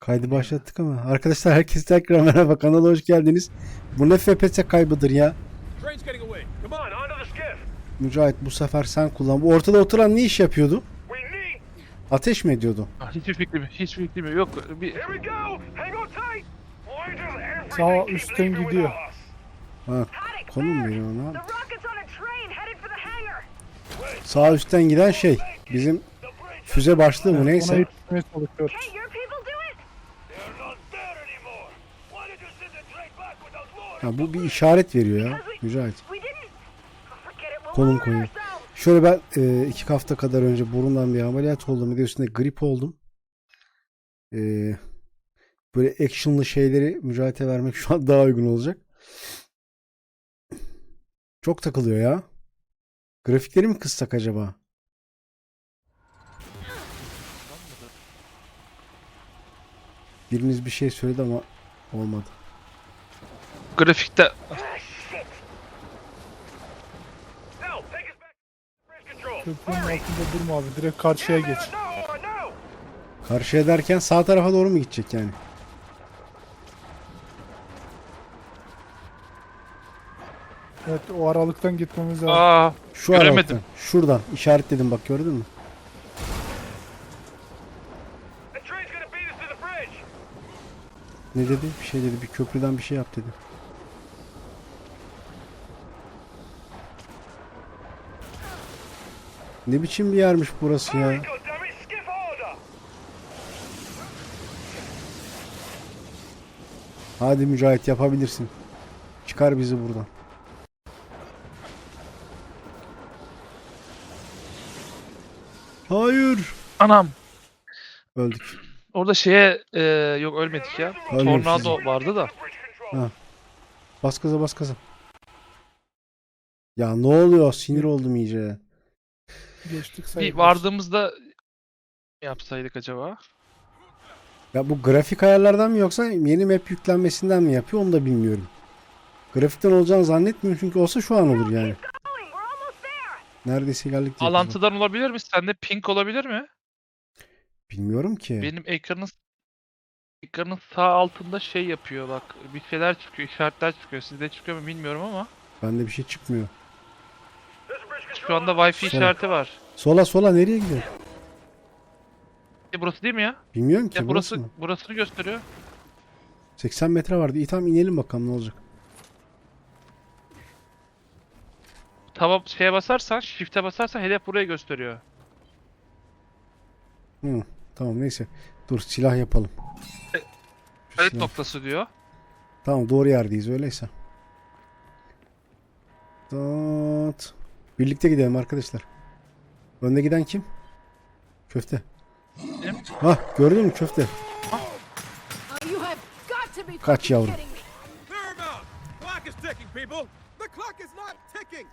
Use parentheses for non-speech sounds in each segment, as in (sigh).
Kaydı başlattık ama. Arkadaşlar herkese tekrar merhaba kanala hoş geldiniz. Bu ne FPS kaybıdır ya. Mücahit bu sefer sen kullan. Bu ortada oturan ne iş yapıyordu? Ateş mi ediyordu? Hiçbir fikrim, hiçbir fikrim yok. Bir Sağ üstten gidiyor. Ha, konum veriyor ona. Sağ üstten giden şey. Bizim füze başlığı mı Ona neyse. yetişmeye çalışıyoruz. Ha, bu bir işaret veriyor ya. Mücahit. Koyuyor. ourselves. Şöyle ben e, iki hafta kadar önce burundan bir ameliyat oldum. Bir de grip oldum. E, böyle actionlı şeyleri Mücahit'e vermek şu an daha uygun olacak. Çok takılıyor ya. Grafikleri mi kıssak acaba? Biriniz bir şey söyledi ama olmadı. grafikte Ah, shit. No, take us back. Bridge control. Köprünün altında durma abi. Direkt karşıya geç. Karşıya derken sağ tarafa doğru mu gidecek yani? Evet o aralıktan gitmemiz lazım. aa Şu Göremedim. aralıktan. Şuradan işaretledim bak gördün mü? Ne dedi? Bir şey dedi. Bir köprüden bir şey yap dedi. Ne biçim bir yermiş burası ya? Hadi Mücahit yapabilirsin. Çıkar bizi buradan. Hayır. anam. Öldük. Orada şeye e, yok ölmedik ya. Ölmemişiz. Tornado vardı da. Ha. Bas gaza bas gaza. Ya ne oluyor? Sinir oldum iyice. Geçtik Bir sayılır. vardığımızda yapsaydık acaba? Ya bu grafik ayarlardan mı yoksa yeni map yüklenmesinden mi yapıyor onu da bilmiyorum. Grafikten olacağını zannetmiyorum çünkü olsa şu an olur yani. Neredeyse geldik diye. Alantıdan olabilir mi? Sende pink olabilir mi? Bilmiyorum ki. Benim ekranın ekranın sağ altında şey yapıyor bak. Bir şeyler çıkıyor, işaretler çıkıyor. Sizde çıkıyor mu bilmiyorum ama. Bende bir şey çıkmıyor. There's a bridge control. Şu anda Wi-Fi Sol. işareti var. Sola sola nereye gidiyor? E, burası değil mi ya? Bilmiyorum ki Ya burası, burası mı? burasını gösteriyor. 80 metre vardı. İyi tamam inelim bakalım ne olacak. Taba şeye basarsan, shift'e basarsan hedef buraya gösteriyor. Hı, tamam neyse. Dur silah yapalım. Kayıt silah- noktası diyor. Tamam doğru yerdeyiz öyleyse. Dot. Birlikte gidelim arkadaşlar. Önde giden kim? Köfte. Hah gördün mü köfte? Kaç yavrum.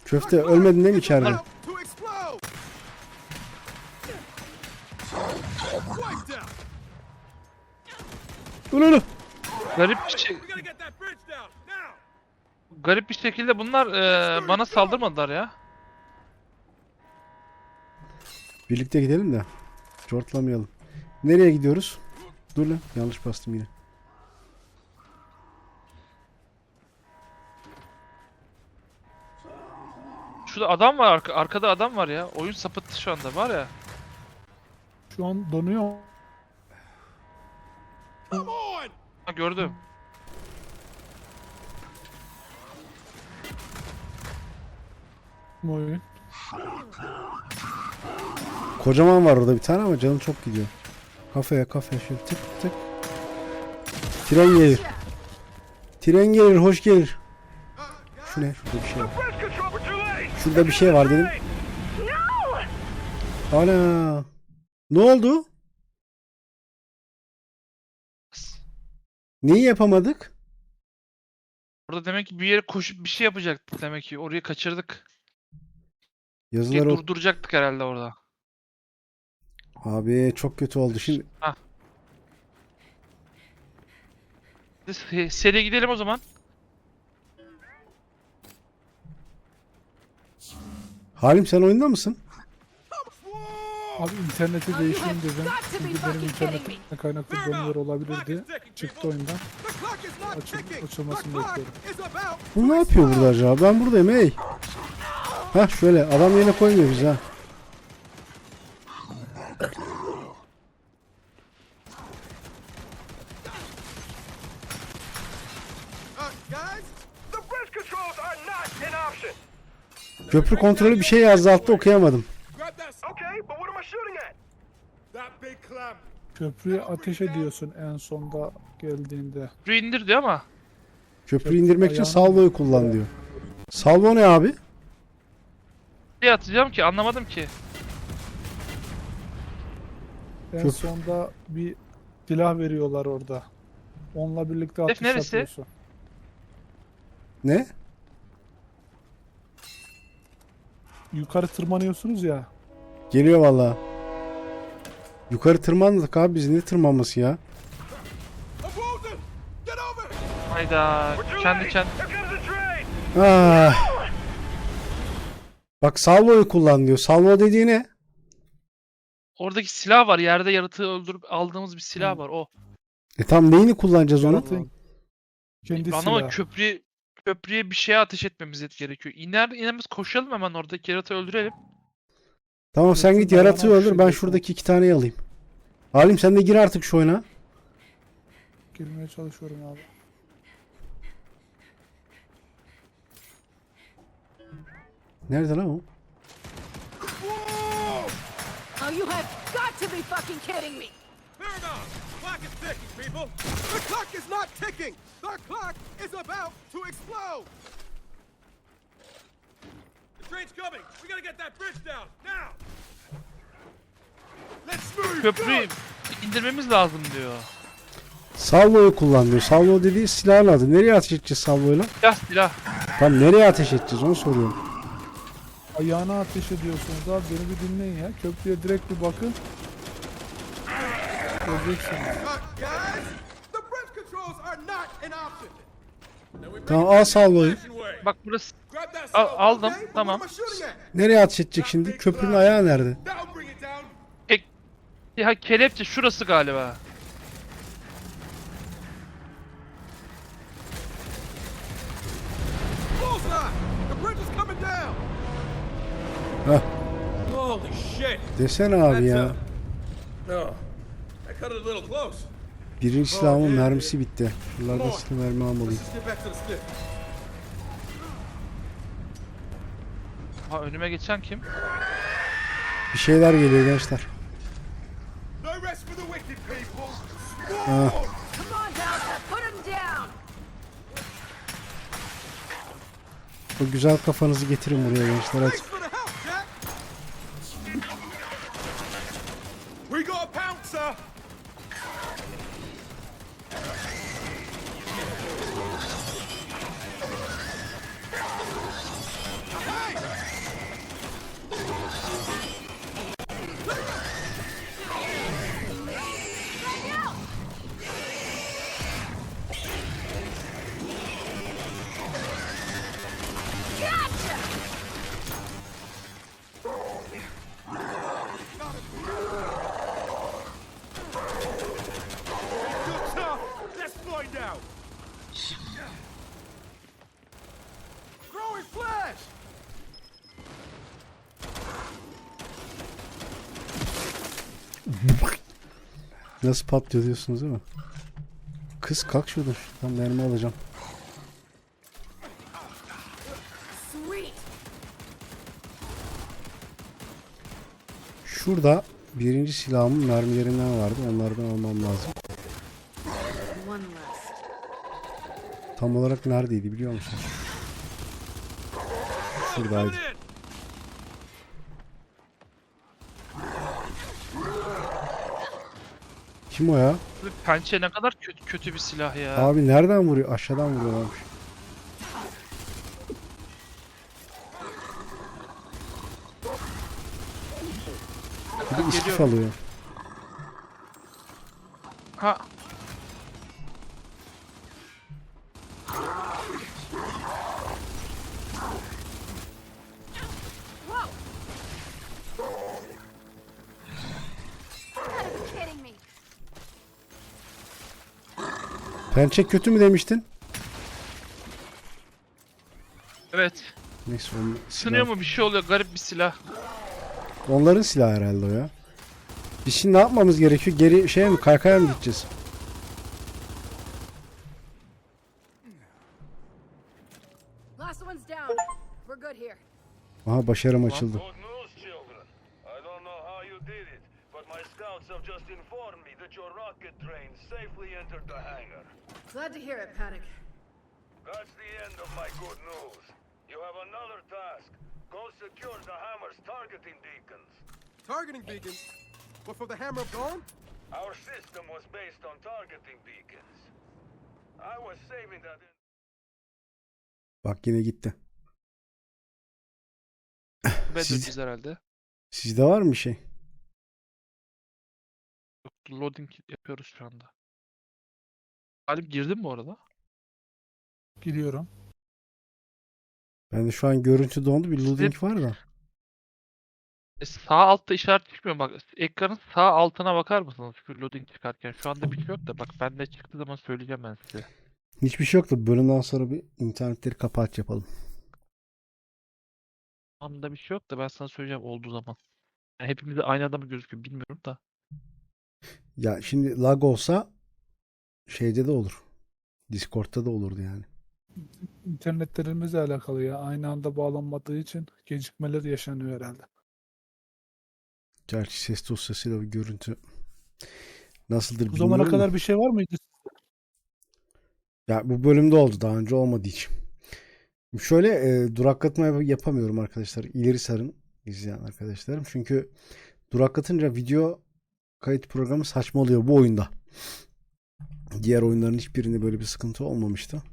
Köfte, ölmedin değil mi içeride? Dur dur. Garip bir şey, garip bir şekilde bunlar e, bana saldırmadılar ya. Birlikte gidelim de. Cortlamayalım. Nereye gidiyoruz? Dur lan yanlış bastım yine. Şurada adam var, arka- arkada adam var ya. Oyun sapıttı şu anda var ya. Şu an donuyor. Ha, gördüm. bu oyun. Kocaman var orada bir tane ama canım çok gidiyor. Kafaya kafaya şöyle tık tık. Tren gelir. Tren gelir hoş gelir. Şu ne? Şurada bir şey var. Şurada bir şey var dedim. Ana. Ne oldu? Neyi yapamadık? Orada demek ki bir yere koşup bir şey yapacaktık demek ki. Orayı kaçırdık. Yazılar o... durduracaktık herhalde orada. Abi çok kötü oldu. Şimdi Biz se- seriye gidelim o zaman. Halim sen oyunda mısın? Abi interneti değişeyim dedim. Çünkü benim internetimden kaynaklı donuyor olabilirdi. Çıktı oyundan. Açıl- açılmasını bekliyorum. Bu ne yapıyor burada acaba? Ben buradayım hey. Ha şöyle adam yerine koymuyor bizi ha. Uh, guys, The bridge controls are not an option. Köprü kontrolü bir şey yazdı altta okuyamadım. Köprüye ateş ediyorsun en sonda geldiğinde. Köprüyü indir diyor ama. Köprüyü indirmek için salvoyu kullan diyor. Salvo ne abi? Ne atacağım ki anlamadım ki. En Köp- sonda bir silah veriyorlar orada. Onunla birlikte atış neresi? yapıyorsun. Ne? Yukarı tırmanıyorsunuz ya. Geliyor valla. Yukarı tırmandık abi biz ne tırmanması ya? Hayda. Kendi kendi. Ah. Bak salvoyu kullan diyor. Salvo dediği ne? Oradaki silah var. Yerde yaratığı öldürüp aldığımız bir silah var o. E tam neyini kullanacağız onu? Yaratığın kendi Anlamadım silahı. köprüye köprüye bir şeye ateş etmemiz gerekiyor. İner inemez koşalım hemen oradaki yaratığı öldürelim. Tamam sen git yaratığı öldür ben şuradaki iki taneyi alayım. Halim sen de gir artık şu oyuna. Girmeye çalışıyorum abi. Nerede lan o? Oh, you have got to be fucking kidding me! Fair enough. Clock is ticking, people. The clock is not ticking. The clock is about to explode. The train's coming. We gotta get that bridge down now. Let's move. Köprüyü indirmemiz lazım diyor. Salvoyu kullan diyor. Salvo dediği silahın adı. Nereye ateş edeceğiz salvoyla? Silah silah. Tam nereye ateş edeceğiz onu soruyorum. Ayağına ateş ediyorsunuz abi beni bir dinleyin ya. Köprüye direkt bir bakın. Göreceksiniz. Guys, the bridge controls are not an option. Now we Tamam al way. Bak burası Al- aldım, tamam. Nereye ateş edecek şimdi? Köprünün ayağı nerede? Tek- ya kelepçe şurası galiba. Bullseye! The bridge is coming down. Hah. Desene abi ya. No, I cut it a little close. Birinci silahımın mermisi bitti. Bunlardan silah mermi almalıyım. Ha önüme geçen kim? Bir şeyler geliyor gençler. People. Ah. O güzel kafanızı getirin buraya gençler hadi. Nasıl patlıyor diyorsunuz değil mi? Kız kalk şuradan. Ben mermi alacağım. Şurada birinci silahımın mermilerinden vardı. Onlardan almam lazım. Tam olarak neredeydi biliyor musun? Şuradaydı. Kim o ya? Pençe ne kadar kötü kötü bir silah ya. Abi nereden vuruyor? Aşağıdan vuruyorlarmış. Geliyorum içki Ha. Pençe kötü mü demiştin? Evet. Neyse onu- Sınıyor mu bir şey oluyor garip bir silah. Onların silahı herhalde o ya. Biz şimdi ne yapmamız gerekiyor? Geri şeye mi kaykaya mı gideceğiz? Last one's down. We're good here. Aha başarım açıldı. Good news, children. I don't know how you did it, but my scouts have just informed me that your rocket train safely entered the hangar. Glad to hear it, Panic. That's the end of my good news. You have another task. Go secure the hammer's targeting beacons. Targeting beacons? What for the hammer of dawn? Our system was based on targeting beacons. I was saving that in Bak yine gitti. Ben Siz- herhalde. Sizde var mı bir şey? Loading yapıyoruz şu anda. Halim girdin mi orada? Giriyorum. Bende şu an görüntü dondu. Bir loading var da. E, sağ altta işaret çıkmıyor bak. Ekranın sağ altına bakar mısınız şu loading çıkarken? Şu anda bir şey yok da bak bende çıktığı zaman söyleyeceğim ben size. Hiçbir şey yoktu. Bölümden sonra bir internetleri kapat yapalım. Şu anda bir şey yok da ben sana söyleyeceğim olduğu zaman. Yani hepimizde aynı anda mı gözüküyor bilmiyorum da. Ya şimdi lag olsa şeyde de olur. Discord'da da olurdu yani. İnternetlerimizle alakalı ya. Aynı anda bağlanmadığı için gecikmeler yaşanıyor herhalde. Gerçi ses dosyasıyla bir görüntü nasıldır Bu zamana bilmiyorum da. kadar bir şey var mıydı? Ya bu bölümde oldu. Daha önce olmadı hiç. Şöyle e, duraklatma yap- yapamıyorum arkadaşlar. İleri sarın izleyen arkadaşlarım. Çünkü duraklatınca video kayıt programı saçmalıyor bu oyunda. Diğer oyunların hiçbirinde böyle bir sıkıntı olmamıştı.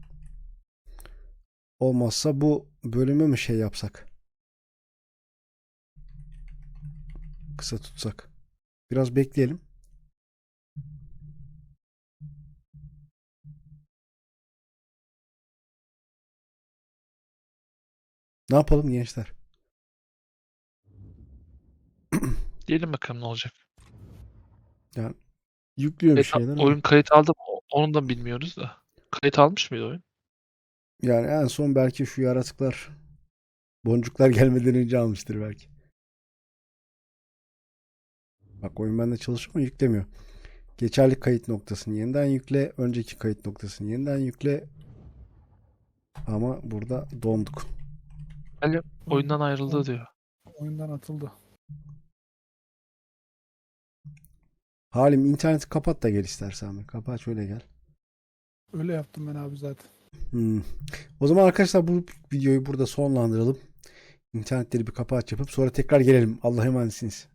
Olmazsa bu bölüme mi şey yapsak? Kısa tutsak. Biraz bekleyelim. Ne yapalım gençler? (clears throat) Diyelim bakalım ne olacak. Yüklüyorum Kayıt- şeyler ama. oyun kayıt aldı mı? Onu da bilmiyoruz da. Kayıt almış mıydı oyun? Yani en son belki şu yaratıklar boncuklar (laughs) gelmeden önce almıştır belki. Bak oyun bende çalışıyor ama yüklemiyor. Geçerli kayıt noktasını yeniden yükle. Önceki kayıt noktasını yeniden yükle. Ama burada donduk. Oyundan ayrıldı diyor. Oyundan atıldı. Halim interneti kapat da gel istersen. Kapat şöyle gel. Öyle yaptım ben abi zaten. Hmm. O zaman arkadaşlar bu videoyu burada sonlandıralım. İnternetleri bir kapat yapıp sonra tekrar gelelim. Allah'a emanetsiniz.